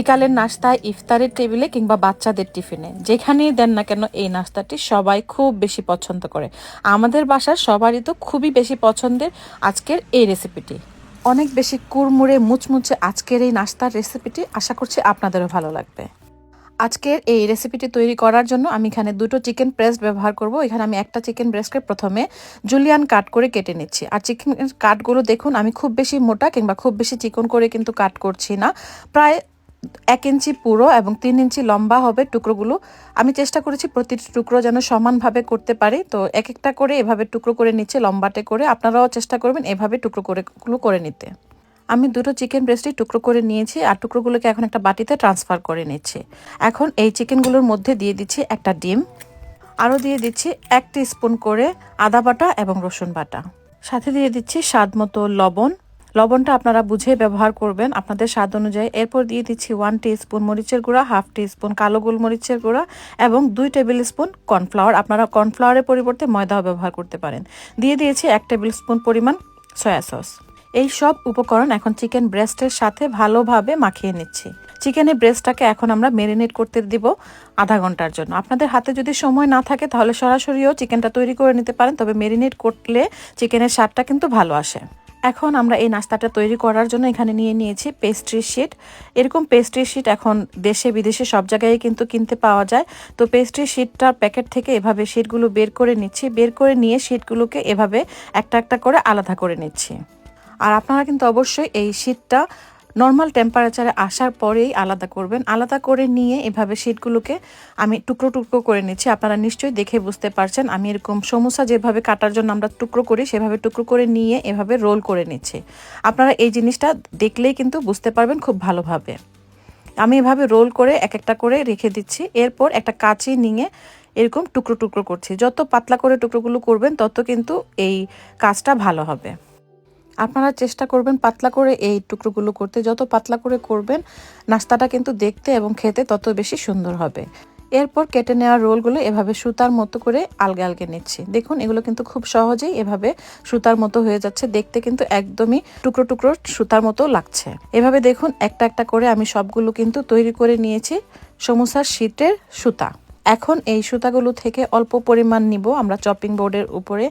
বিকালের নাস্তায় ইফতারের টেবিলে কিংবা বাচ্চাদের টিফিনে। যেখানেই দেন না কেন এই নাস্তাটি সবাই খুব বেশি পছন্দ করে। আমাদের বাসার সবারই তো খুবই বেশি পছন্দের আজকের এই রেসিপিটি। অনেক বেশি কুড়মুড়ে, মুচমুচে আজকের এই নাস্তার রেসিপিটি আশা করছি আপনাদেরও ভালো লাগবে। আজকের এই রেসিপিটি তৈরি করার জন্য আমি এখানে দুটো চিকেন ব্রেস্ট ব্যবহার করব। এখানে আমি একটা চিকেন ব্রেস্টকে প্রথমে জুলিয়ান কাট করে কেটে নিচ্ছি। আর চিকেন কাটগুলো দেখুন, আমি খুব বেশি মোটা কিংবা খুব বেশি চিকন করে কিন্তু কাট করছি না। প্রায় এক ইঞ্চি পুরো এবং তিন ইঞ্চি লম্বা হবে টুকরোগুলো। আমি চেষ্টা করেছি প্রতিটি টুকরো যেন সমানভাবে করতে পারি। তো এক একটা করে এভাবে টুকরো করে নিচ্ছে, লম্বাটে করে। আপনারাও চেষ্টা করবেন এভাবে টুকরো করে করে নিতে। আমি দুটো চিকেন ব্রেস্টই টুকরো করে নিয়েছি আর টুকরোগুলোকে এখন একটা বাটিতে ট্রান্সফার করে নিচ্ছি। এখন এই চিকেনগুলোর মধ্যে দিয়ে দিচ্ছি একটা ডিম। আরও দিয়ে দিচ্ছি এক স্পুন করে আদা বাটা এবং রসুন বাটা। সাথে দিয়ে দিচ্ছি স্বাদ মতো লবণ। লবণটা আপনারা বুঝে ব্যবহার করবেন আপনাদের স্বাদ অনুযায়ী। এরপর দিয়ে দিচ্ছি ওয়ান স্পুন মরিচের গুঁড়া হাফ স্পুন কালো গোলমরিচের গুঁড়া এবং দুই টেবিল স্পুন কর্নফ্লাওয়ার আপনারা কর্নফ্লাওয়ারের পরিবর্তে ময়দাও ব্যবহার করতে পারেন। দিয়ে দিয়েছি এক টেবিল স্পুন পরিমাণ সয়া সস এই সব উপকরণ এখন চিকেন ব্রেস্টের সাথে ভালোভাবে মাখিয়ে নিচ্ছি। চিকেনের ব্রেস্টটাকে এখন আমরা মেরিনেট করতে দিব আধা ঘণ্টার জন্য। আপনাদের হাতে যদি সময় না থাকে তাহলে সরাসরিও চিকেনটা তৈরি করে নিতে পারেন, তবে মেরিনেট করলে চিকেনের স্বাদটা কিন্তু ভালো আসে। এখন আমরা এই নাস্তাটা তৈরি করার জন্য এখানে নিয়ে নিয়েছি পেস্ট্রি শিট এরকম পেস্ট্রি শিট এখন দেশে, বিদেশে সব জায়গায় কিন্তু কিনতে পাওয়া যায়। তো পেস্ট্রি শিটটার প্যাকেট থেকে এভাবে শিটগুলো বের করে নিচ্ছি। বের করে নিয়ে শিটগুলোকে এভাবে একটা একটা করে আলাদা করে নিচ্ছি। আর আপনারা কিন্তু অবশ্যই এই শীতটা নর্মাল টেম্পারেচারে আসার পরেই আলাদা করবেন। আলাদা করে নিয়ে এভাবে শীটগুলোকে আমি টুকরো টুকরো করে নিচ্ছি। আপনারা নিশ্চয়ই দেখে বুঝতে পারছেন। আমি এরকম সমোসা যেভাবে কাটার জন্য আমরা টুকরো করি, সেভাবে টুকরো করে নিয়ে এভাবে রোল করে নিচ্ছি। আপনারা এই জিনিসটা দেখলেই কিন্তু বুঝতে পারবেন খুব ভালোভাবে। আমি এভাবে রোল করে এক একটা করে রেখে দিচ্ছি। এরপর একটা কাঁচি নিয়ে এরকম টুকরো টুকরো করছি। যত পাতলা করে টুকরোগুলো করবেন, তত কিন্তু এই কাজটা ভালো হবে। আপনারা চেষ্টা করবেন পাতলা করে এই টুকরোগুলো করতে। যত পাতলা করে করবেন, নাস্তাটা কিন্তু দেখতে এবং খেতে তত বেশি সুন্দর হবে। এরপর কেটে নেওয়া রোলগুলো এভাবে সুতার মতো করে আলগে আলগে নিচ্ছি। দেখুন, এগুলো কিন্তু খুব সহজেই এভাবে সুতার মতো হয়ে যাচ্ছে। দেখতে কিন্তু একদমই টুকরো টুকরো সুতার মতো লাগছে। এভাবে দেখুন, একটা একটা করে আমি সবগুলো কিন্তু তৈরি করে নিয়েছি। সমোসার শীতের সুতা। এখন এই সুতাগুলো থেকে অল্প পরিমাণ নিব। আমরা চপিং বোর্ডের উপরে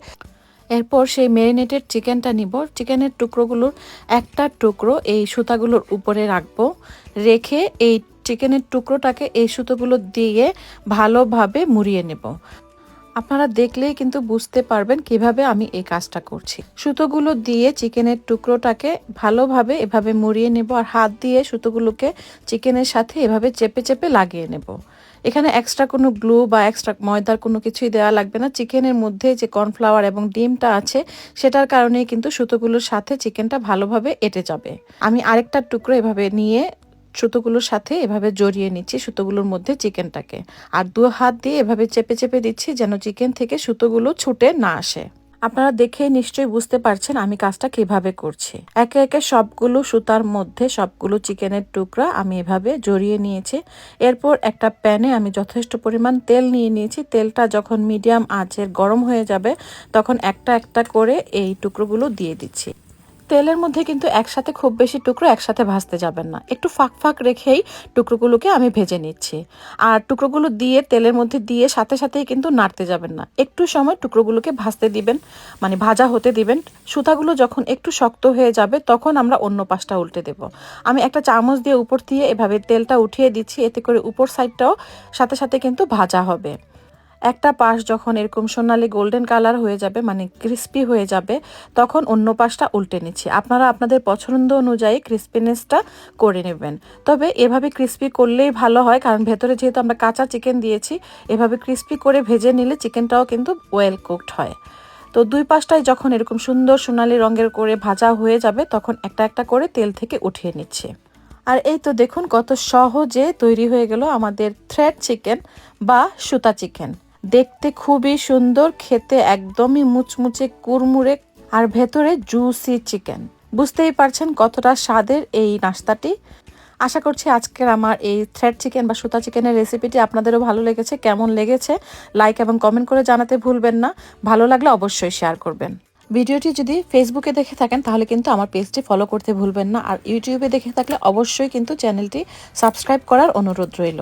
এরপর সেই ম্যারিনেটেড চিকেনটা নিব। চিকেনের টুকরোগুলোর একটা টুকরো এই সুতাগুলোর উপরে রাখব। রেখে এই চিকেনের টুকরোটাকে এই সুতোগুলো দিয়ে ভালোভাবে মুড়িয়ে নেব। আপনারা দেখলেই কিন্তু বুঝতে পারবেন কীভাবে আমি এই কাজটা করছি। সুতোগুলো দিয়ে চিকেনের টুকরোটাকে ভালোভাবে এভাবে মুড়িয়ে নেব আর হাত দিয়ে সুতোগুলোকে চিকেনের সাথে এভাবে চেপে চেপে লাগিয়ে নেব। এখানে এক্সট্রা কোনো গ্লু বা এক্সট্রা ময়দার কোনো কিছুই দেওয়া লাগবে না। চিকেনের মধ্যে যে কর্নফ্লাওয়ার এবং ডিমটা আছে, সেটার কারণেই কিন্তু সুতোগুলোর সাথে চিকেনটা ভালোভাবে এটে যাবে। আমি আরেকটা টুকরো এভাবে নিয়ে সুতোগুলোর সাথে এভাবে জড়িয়ে নিচ্ছি সুতোগুলোর মধ্যে চিকেনটাকে আর দু হাত দিয়ে এভাবে চেপে চেপে দিচ্ছি যেন চিকেন থেকে সুতোগুলো ছুটে না আসে। আপনারা দেখে নিশ্চয়ই বুঝতে পারছেন আমি কাজটা কীভাবে করছি। একে একে সবগুলো সুতার মধ্যে সবগুলো চিকেনের টুকরা আমি এভাবে জড়িয়ে নিয়েছি। এরপর একটা প্যানে আমি যথেষ্ট পরিমাণ তেল নিয়ে নিয়েছি। তেলটা যখন মিডিয়াম আঁচের গরম হয়ে যাবে, তখন একটা একটা করে এই টুকরোগুলো দিয়ে দিচ্ছি। তেলের মধ্যে কিন্তু একসাথে খুব বেশি টুকরো একসাথে ভাজতে যাবেন না। একটু ফাঁক ফাঁক রেখেই টুকরোগুলোকে আমি ভেজে নিচ্ছি। আর টুকরোগুলো দিয়ে তেলের মধ্যে দিয়ে সাথে সাথেই কিন্তু নাড়তে যাবেন না। একটু সময় টুকরোগুলোকে ভাজতে দিবেন মানে ভাজা হতে দিবেন। সুতাগুলো যখন একটু শক্ত হয়ে যাবে তখন আমরা অন্য পাশটা উল্টে দেব। আমি একটা চামচ দিয়ে উপর দিয়ে এভাবে তেলটা উঠিয়ে দিচ্ছি, এতে করে উপর সাইডটাও সাথে সাথে কিন্তু ভাজা হবে। একটা পাশ যখন এরকম সোনালি গোল্ডেন কালার হয়ে যাবে মানে ক্রিস্পি হয়ে যাবে, তখন অন্য পাশটা উল্টে নিচ্ছি। আপনারা আপনাদের পছন্দ অনুযায়ী ক্রিস্পিনেসটা করে নেবেন। তবে এভাবে ক্রিস্পি করলেই ভালো হয়, কারণ ভেতরে যেহেতু আমরা কাঁচা চিকেন দিয়েছি, এভাবে ক্রিস্পি করে ভেজে নিলে চিকেনটাও কিন্তু ওয়েল কুকড হয়। তো দুই পাশটায় যখন এরকম সুন্দর সোনালি রঙের করে ভাজা হয়ে যাবে, তখন একটা একটা করে তেল থেকে উঠিয়ে নিচ্ছে। আর এই তো দেখুন কত সহজে তৈরি হয়ে গেল আমাদের থ্রেড চিকেন বা সুতা চিকেন দেখতে খুবই সুন্দর, খেতে একদমই মুচমুচে কুরমুরে আর ভেতরে জুসি চিকেন বুঝতেই পারছেন কতটা স্বাদের এই নাস্তাটি। আশা করছি আজকের আমার এই থ্রেড চিকেন বা সুতা চিকেনের রেসিপিটি আপনাদেরও ভালো লেগেছে, কেমন লেগেছে লাইক এবং কমেন্ট করে জানাতে ভুলবেন না। ভালো লাগলে অবশ্যই শেয়ার করবেন। ভিডিওটি যদি ফেসবুকে দেখে থাকেন, তাহলে কিন্তু আমার পেজটি ফলো করতে ভুলবেন না। আর ইউটিউবে দেখে থাকলে অবশ্যই কিন্তু চ্যানেলটি সাবস্ক্রাইব করার অনুরোধ রইল।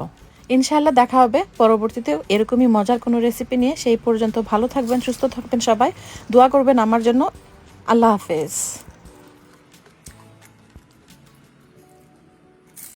ইনশাআল্লাহ দেখা হবে। পরবর্তীতে এরকমই মজার কোনো রেসিপি নিয়ে। সেই পর্যন্ত ভালো থাকবেন, সুস্থ থাকবেন সবাই। দোয়া করবেন আমার জন্য। আল্লাহ হাফেজ।